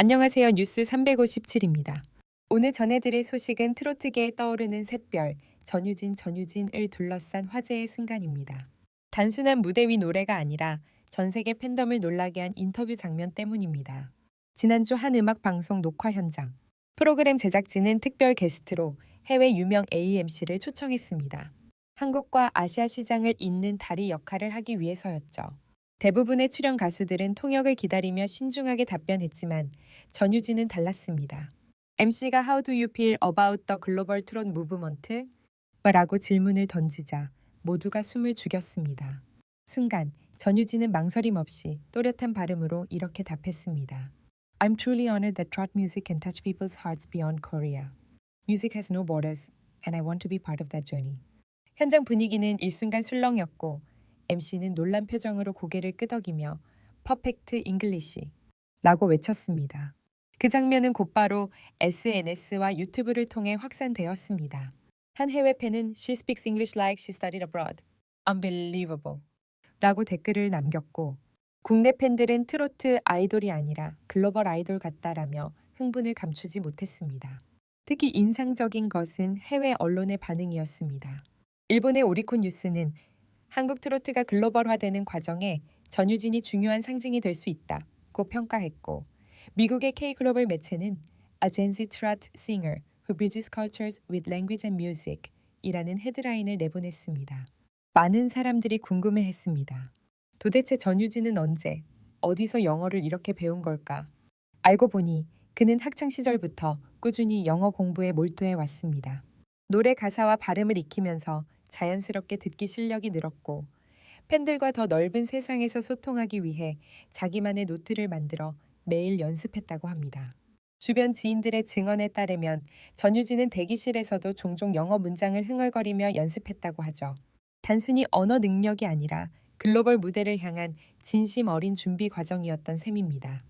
안녕하세요. 뉴스 357입니다. 오늘 전해드릴 소식은 트로트계에 떠오르는 샛별, 전유진, 전유진을 둘러싼 화제의 순간입니다. 단순한 무대 위 노래가 아니라 전 세계 팬덤을 놀라게 한 인터뷰 장면 때문입니다. 지난주 한 음악 방송 녹화 현장. 프로그램 제작진은 특별 게스트로 해외 유명 AMC를 초청했습니다. 한국과 아시아 시장을 잇는 다리 역할을 하기 위해서였죠. 대부분의 출연 가수들은 통역을 기다리며 신중하게 답변했지만 전유진은 달랐습니다. MC가 How do you feel about the global 트롯 movement? 라고 질문을 던지자 모두가 숨을 죽였습니다. 순간 전유진은 망설임 없이 또렷한 발음으로 이렇게 답했습니다. I'm truly honored that trot music can touch people's hearts beyond Korea. Music has no borders and I want to be part of that journey. 현장 분위기는 일순간 술렁였고 MC는 놀란 표정으로 고개를 끄덕이며 퍼펙트 잉글리시 라고 외쳤습니다. 그 장면은 곧바로 SNS와 유튜브를 통해 확산되었습니다. 한 해외 팬은 She speaks English like she studied abroad. Unbelievable. 라고 댓글을 남겼고 국내 팬들은 트로트 아이돌이 아니라 글로벌 아이돌 같다라며 흥분을 감추지 못했습니다. 특히 인상적인 것은 해외 언론의 반응이었습니다. 일본의 오리콘 뉴스는 한국 트로트가 글로벌화되는 과정에 전유진이 중요한 상징이 될 수 있다고 평가했고 미국의 K 글로벌 매체는 A Gen Z Trot Singer Who Bridges Cultures with Language and Music 이라는 헤드라인을 내보냈습니다. 많은 사람들이 궁금해했습니다. 도대체 전유진은 언제, 어디서 영어를 이렇게 배운 걸까? 알고 보니 그는 학창 시절부터 꾸준히 영어 공부에 몰두해 왔습니다. 노래 가사와 발음을 익히면서 자연스럽게 듣기 실력이 늘었고 팬들과 더 넓은 세상에서 소통하기 위해 자기만의 노트를 만들어 매일 연습했다고 합니다. 주변 지인들의 증언에 따르면 전유진은 대기실에서도 종종 영어 문장을 흥얼거리며 연습했다고 하죠. 단순히 언어 능력이 아니라 글로벌 무대를 향한 진심 어린 준비 과정이었던 셈입니다.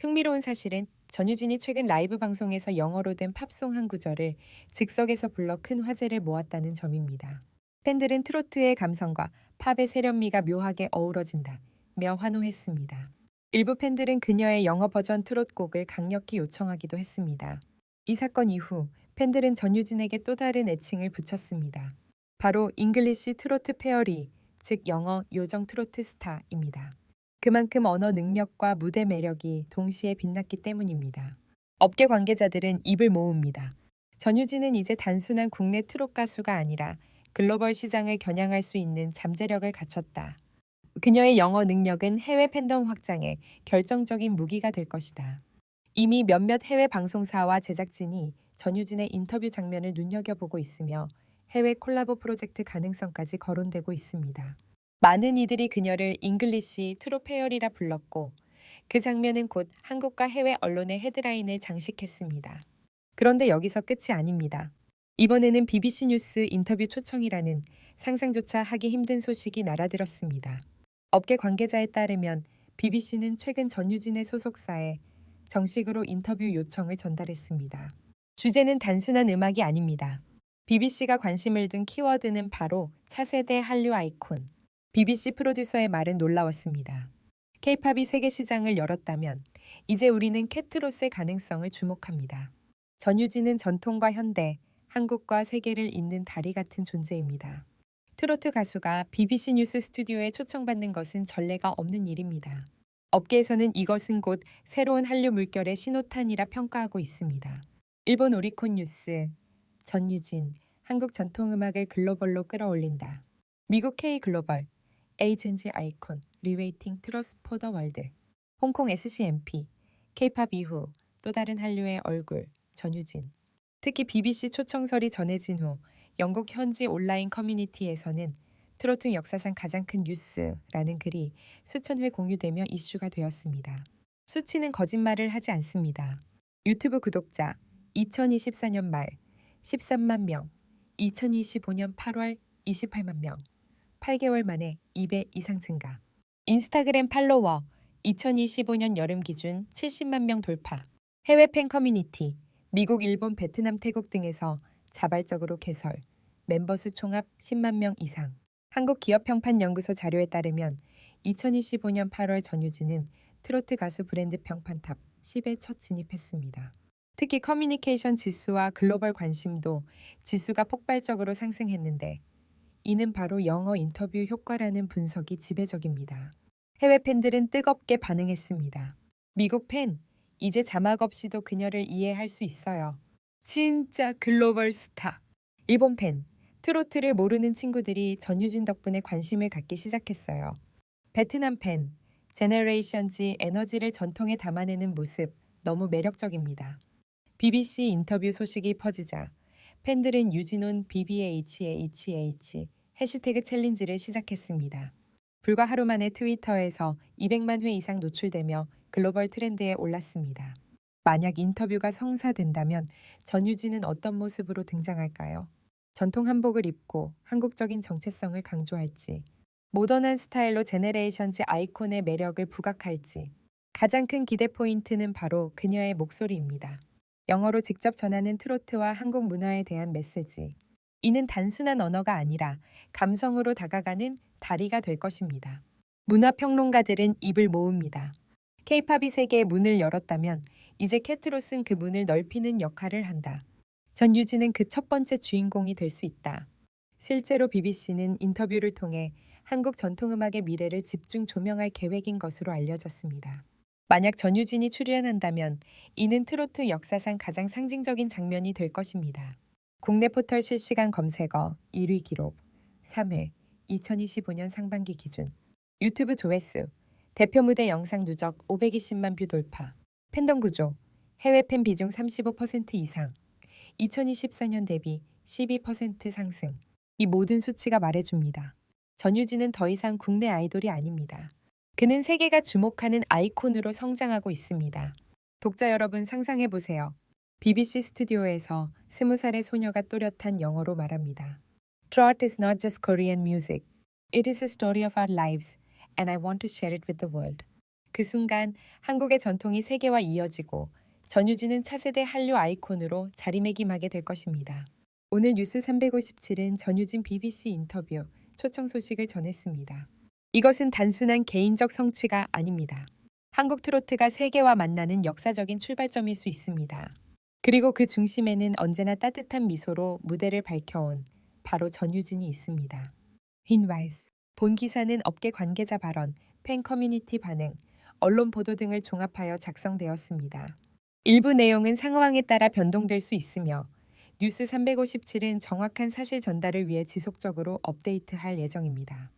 흥미로운 사실은 전유진이 최근 라이브 방송에서 영어로 된 팝송 한 구절을 즉석에서 불러 큰 화제를 모았다는 점입니다. 팬들은 트로트의 감성과 팝의 세련미가 묘하게 어우러진다며 환호했습니다. 일부 팬들은 그녀의 영어 버전 트롯곡을 강력히 요청하기도 했습니다. 이 사건 이후 팬들은 전유진에게 또 다른 애칭을 붙였습니다. 바로 잉글리시 트로트 페어리, 즉 영어 요정 트로트 스타입니다. 그만큼 언어 능력과 무대 매력이 동시에 빛났기 때문입니다. 업계 관계자들은 입을 모읍니다. 전유진은 이제 단순한 국내 트롯 가수가 아니라 글로벌 시장을 겨냥할 수 있는 잠재력을 갖췄다. 그녀의 영어 능력은 해외 팬덤 확장에 결정적인 무기가 될 것이다. 이미 몇몇 해외 방송사와 제작진이 전유진의 인터뷰 장면을 눈여겨보고 있으며 해외 콜라보 프로젝트 가능성까지 거론되고 있습니다. 많은 이들이 그녀를 잉글리시 트로페어리라 불렀고 그 장면은 곧 한국과 해외 언론의 헤드라인을 장식했습니다. 그런데 여기서 끝이 아닙니다. 이번에는 BBC 뉴스 인터뷰 초청이라는 상상조차 하기 힘든 소식이 날아들었습니다. 업계 관계자에 따르면 BBC는 최근 전유진의 소속사에 정식으로 인터뷰 요청을 전달했습니다. 주제는 단순한 음악이 아닙니다. BBC가 관심을 둔 키워드는 바로 차세대 한류 아이콘. BBC 프로듀서의 말은 놀라웠습니다. K-팝이 세계 시장을 열었다면 이제 우리는 캐트로스의 가능성을 주목합니다. 전유진은 전통과 현대, 한국과 세계를 잇는 다리 같은 존재입니다. 트로트 가수가 BBC 뉴스 스튜디오에 초청받는 것은 전례가 없는 일입니다. 업계에서는 이것은 곧 새로운 한류 물결의 신호탄이라 평가하고 있습니다. 일본 오리콘 뉴스, 전유진, 한국 전통음악을 글로벌로 끌어올린다. 미국 K 글로벌, 에이젠지 아이콘, 리웨이팅 트러스 포더 월드, 홍콩 SCMP, K-팝 이후 또 다른 한류의 얼굴, 전유진. 특히 BBC 초청설이 전해진 후 영국 현지 온라인 커뮤니티에서는 트로트 역사상 가장 큰 뉴스라는 글이 수천 회 공유되며 이슈가 되었습니다. 수치는 거짓말을 하지 않습니다. 유튜브 구독자 2024년 말 13만 명, 2025년 8월 28만 명, 8개월 만에 2배 이상 증가. 인스타그램 팔로워 2025년 여름 기준 70만 명 돌파. 해외 팬 커뮤니티 미국, 일본, 베트남, 태국 등에서 자발적으로 개설. 멤버 수 총합 10만 명 이상. 한국 기업 평판 연구소 자료에 따르면 2025년 8월 전유진은 트로트 가수 브랜드 평판 탑 10에 첫 진입했습니다. 특히 커뮤니케이션 지수와 글로벌 관심도 지수가 폭발적으로 상승했는데 이는 바로 영어 인터뷰 효과라는 분석이 지배적입니다. 해외 팬들은 뜨겁게 반응했습니다. 미국 팬, 이제 자막 없이도 그녀를 이해할 수 있어요. 진짜 글로벌 스타. 일본 팬, 트로트를 모르는 친구들이 전유진 덕분에 관심을 갖기 시작했어요. 베트남 팬, 제너레이션 지 에너지를 전통에 담아내는 모습 너무 매력적입니다. BBC 인터뷰 소식이 퍼지자 팬들은 유진온 BBHHH 해시태그 챌린지를 시작했습니다. 불과 하루 만에 트위터에서 200만 회 이상 노출되며 글로벌 트렌드에 올랐습니다. 만약 인터뷰가 성사된다면 전유진은 어떤 모습으로 등장할까요? 전통 한복을 입고 한국적인 정체성을 강조할지, 모던한 스타일로 제네레이션즈 아이콘의 매력을 부각할지, 가장 큰 기대 포인트는 바로 그녀의 목소리입니다. 영어로 직접 전하는 트로트와 한국 문화에 대한 메시지. 이는 단순한 언어가 아니라 감성으로 다가가는 다리가 될 것입니다. 문화평론가들은 입을 모읍니다. 케이팝이 세계의 문을 열었다면 이제 캐트로스는 그 문을 넓히는 역할을 한다. 전유진은 그 첫 번째 주인공이 될 수 있다. 실제로 BBC는 인터뷰를 통해 한국 전통음악의 미래를 집중 조명할 계획인 것으로 알려졌습니다. 만약 전유진이 출연한다면 이는 트로트 역사상 가장 상징적인 장면이 될 것입니다. 국내 포털 실시간 검색어 1위 기록 3회 2025년 상반기 기준 유튜브 조회수 대표 무대 영상 누적 520만 뷰 돌파 팬덤 구조 해외 팬 비중 35% 이상 2024년 대비 12% 상승 이 모든 수치가 말해줍니다. 전유진은 더 이상 국내 아이돌이 아닙니다. 그는 세계가 주목하는 아이콘으로 성장하고 있습니다. 독자 여러분 상상해 보세요. BBC 스튜디오에서 스무 살의 소녀가 또렷한 영어로 말합니다. Trot is not just Korean music. It is a story of our lives, and I want to share it with the world. 그 순간 한국의 전통이 세계와 이어지고 전유진은 차세대 한류 아이콘으로 자리매김하게 될 것입니다. 오늘 뉴스 357은 전유진 BBC 인터뷰 초청 소식을 전했습니다. 이것은 단순한 개인적 성취가 아닙니다. 한국 트로트가 세계와 만나는 역사적인 출발점일 수 있습니다. 그리고 그 중심에는 언제나 따뜻한 미소로 무대를 밝혀온 바로 전유진이 있습니다. 힌와이스 본 기사는 업계 관계자 발언, 팬 커뮤니티 반응, 언론 보도 등을 종합하여 작성되었습니다. 일부 내용은 상황에 따라 변동될 수 있으며 뉴스 357은 정확한 사실 전달을 위해 지속적으로 업데이트할 예정입니다.